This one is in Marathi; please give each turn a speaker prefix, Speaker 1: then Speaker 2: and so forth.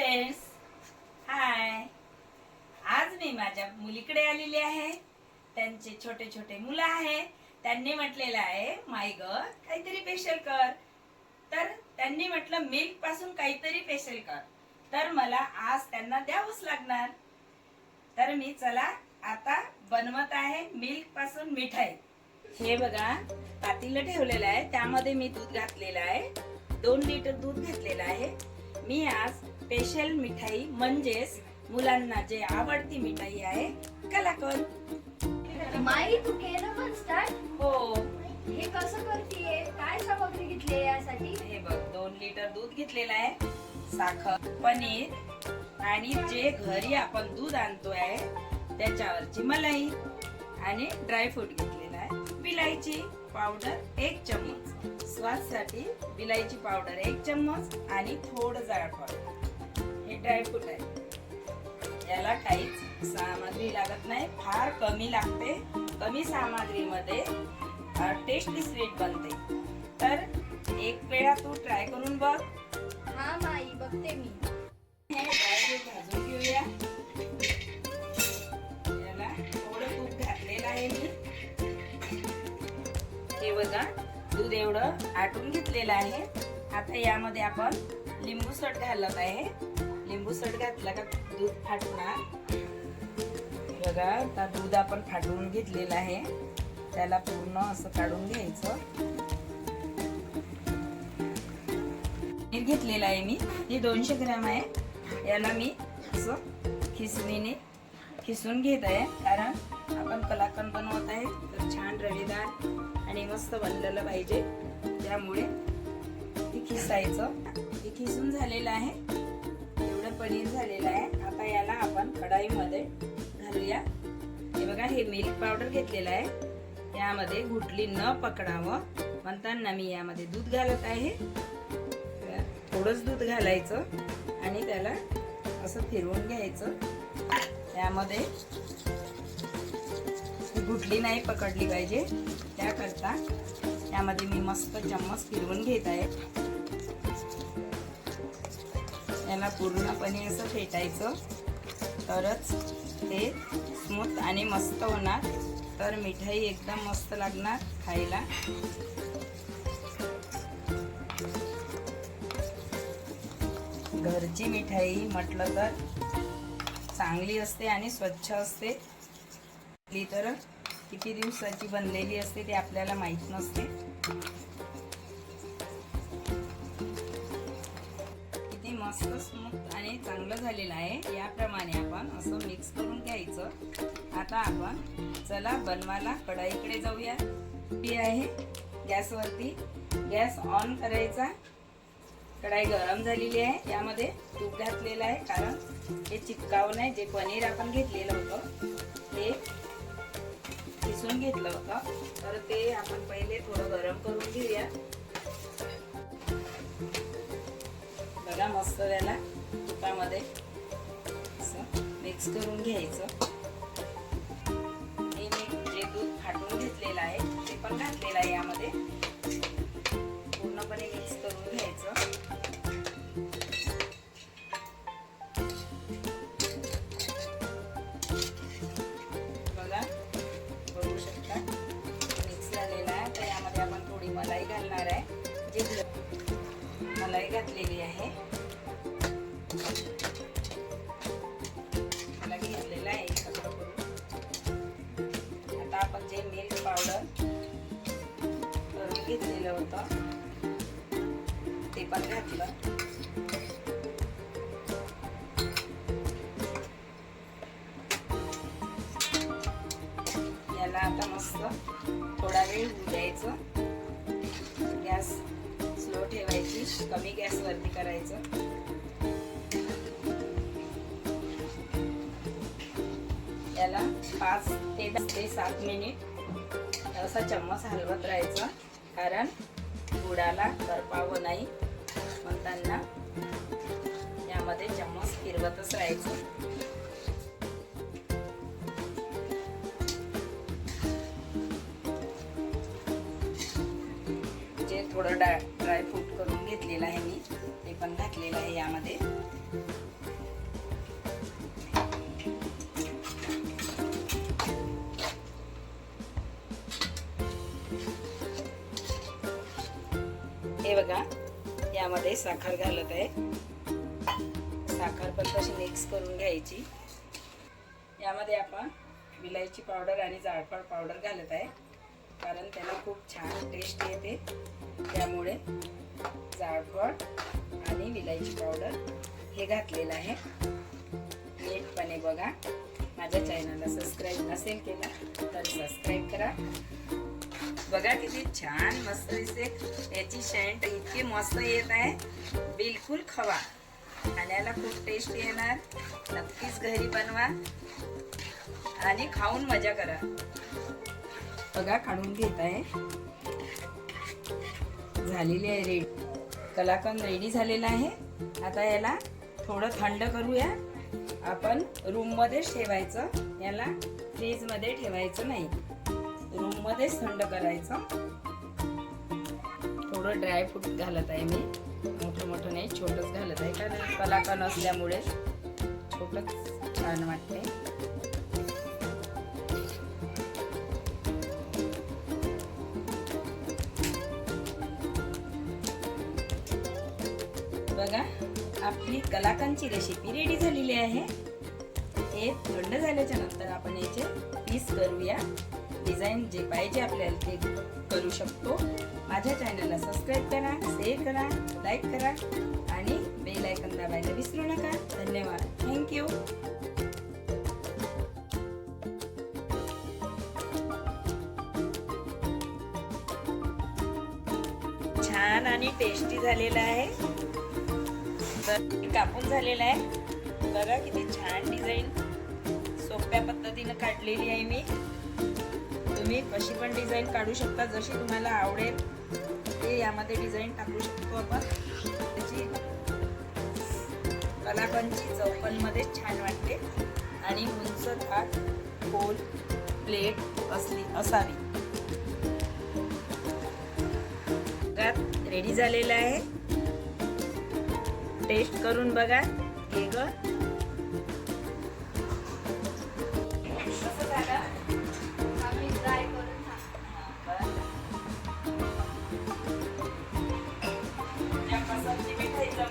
Speaker 1: फ्रेंड्स हाय आज मी माझ्या मुलीकडे आलेली आहे. त्यांचे छोटे छोटे मुलं आहे. त्यांनी म्हटलेलं आहे माय ग काहीतरी स्पेशल कर. तर त्यांनी म्हटलं मिल्कपासून काहीतरी स्पेशल कर. तर मला आज त्यांना द्यावंच लागणार. तर मी चला आता बनवत आहे मिल्कपासून मिठाई. हे बघा पातीला ठेवलेलं आहे. त्यामध्ये मी दूध घातलेलं आहे. दोन लिटर दूध घातलेलं आहे. मी आज स्पेशल मिठाई म्हणजेच मुलांना जे आवडती मिठाई आहे कलाकंद
Speaker 2: माई तू केलं पण स्टार्ट
Speaker 1: हो.
Speaker 2: हे कसं करतीये? काय सामग्री घेतली आहे यासाठी?
Speaker 1: हे बघ दोन लिटर दूध घेतलेलं आहे साखर पनीर आणि जे घरी आपण दूध आणतोय त्याच्यावरची मलाई आणि ड्रायफ्रूट घेतलेला आहे. विलायची पावडर एक चम्मच. स्वादसाठी विलायची पावडर एक चम्मच आणि थोडं जायफळ ड्रायफ्रूट आहे. याला काहीच सामग्री लागत नाही फार कमी लागते. कमी सामग्रीमध्ये टेस्टी स्वीट बनते. तर एक वेळा तू ट्राय करून बघ.
Speaker 2: हा माई बघते मी.
Speaker 1: हे ड्रायफ्रूट भाजून घेऊया. याला थोडं तूप घातलेलं आहे मी. हे बघा दूध एवढं आटून घेतलेलं आहे. आता यामध्ये आपण लिंबू सट घालत आहे. लिंबू घातला का? दूध फाटणार. बघा आता दूध आपण फाटून घेतलेलं आहे. त्याला पूर्ण असं काढून घ्यायचं. पनीर घेतलेलं आहे मी. हे दोनशे ग्रॅम आहे. याला मी असं खिसणीने खिसून घेत आहे. कारण आपण कलाकंद बनवत आहे तर छान रवेदार आणि मस्त बनलेलं पाहिजे. त्यामुळे ते खिसायचं. हे खिसून झालेलं आहे. कढाईमध्ये घालूया. हे बघा हे मिल्क पावडर घेतलेलं आहे. यामध्ये गुटली न पकडावं म्हणताना मी यामध्ये दूध घालत आहे. थोडंच दूध घालायचं आणि त्याला असं फिरवून घ्यायचं. त्यामध्ये ती गुटली नाही पकडली पाहिजे. त्याकरता यामध्ये मी मस्त चम्मच फिरवून घेत आहे. याला पूर्णपणे असं फेटायचं. तरच ते स्मूथ आणि मस्त होणार. तर मिठाई एकदम मस्त लागणार खायला. घरची मिठाई म्हटलं तर चांगली असते आणि स्वच्छ असते. ती तर किती दिवसाची बनलेली असते ते आपल्याला माहीत नसते. मस्त स्मूथ आणि चांगलं झालेलं आहे. याप्रमाणे आपण असं मिक्स करून घ्यायचं. आता आपण चला बनवायला कढाईकडे जाऊया. ती आहे गॅसवरती. गॅस ऑन करायचा. कढाई गरम झालेली आहे. यामध्ये तूप घातलेलं आहे कारण हे चिपकावं नाही जे पनीर आपण घेतलेलं होतं ते किसून घेतलं होतं. तर ते आपण पहिले थोडं गरम करून घेऊया. बघा मस्त त्याला तुपामध्ये. असं मिक्स करून घ्यायचं. ते घातलं याला आता मस्त थोडा वेळ द्यायचं. गॅस स्लो ठेवायची कमी गॅसवरती करायचं. याला पाच ते ते सात मिनिट असा चम्मच हलवत राहायचा कारण गुडाला करपावं नाही. आपण त्यांना यामध्ये चम्मच फिरवतच राहायचं. जे थोडं डाय ड्रायफ्रूट करून घेतलेलं आहे मी ते पण घातलेलं आहे यामध्ये. हे बघा यामध्ये साखर घालत आहे. साखर पण तशी मिक्स करून घ्यायची. यामध्ये आपण विलायची पावडर आणि जायफळ पावडर घालत आहे. कारण त्याला खूप छान टेस्ट येते. त्यामुळे जायफळ आणि विलायची पावडर हे घातलेलं आहे. नीटपणे बघा. माझ्या चॅनलला सबस्क्राईब नसेल केला तर सबस्क्राईब करा. बघा किती छान मस्त दिसते. याची शेंट इतकी मस्त येत आहे. बिलकुल खवा. खाण्याला खूप टेस्ट येणार. नक्कीच घरी बनवा. आणि खाऊन मजा करा. बघा काढून घेत आहे. झालेली आहे रेडी. कलाकंद रेडी झालेला आहे. आता याला थोडं थंड करूया. आपण रूममध्येच ठेवायचं. याला फ्रीजमध्ये ठेवायचं नाही. मध्येच थंड करायचं. थोडं ड्रायफ्रूट घालत आहे मी. मोठं मोठं नाही छोटंच घालत आहे. कारण कलाकंद असल्यामुळे छोटंच छान वाटते. बघा आपली कलाकांची रेसिपी रेडी झालेली आहे. हे थंड झाल्याच्यानंतर आपण याचे पीस करूया. डिझाईन जे पाहिजे आपल्याला ते करू शकतो. माझ्या चॅनलला सबस्क्राईब करा शेअर करा लाईक करा आणि बेल आयकन दाबायला विसरू नका. धन्यवाद. थँक्यू छान आणि टेस्टी झालेला आहे. तर कापून झालेला आहे. बघा किती छान डिझाईन. सोप्या पद्धतीनं काढलेली आहे मी. तुम्ही कशी पण डिझाईन काढू शकता जशी तुम्हाला आवडेल. ते यामध्ये डिझाईन टाकू शकतो आपण. त्याची कलाकांची चौकलमध्ये छान वाटते. आणि उंच थाट खोल प्लेट असली असावी. रेडी झालेला आहे. टेस्ट करून बघा. हे ग.